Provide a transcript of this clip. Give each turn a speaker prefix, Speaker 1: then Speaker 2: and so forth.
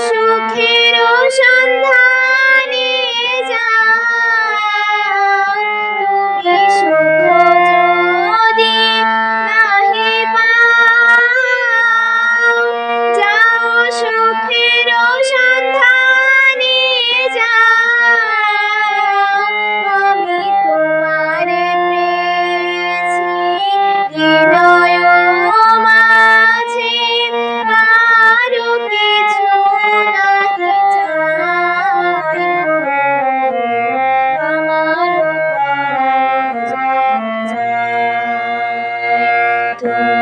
Speaker 1: সুখের সন্ধ্যা matter.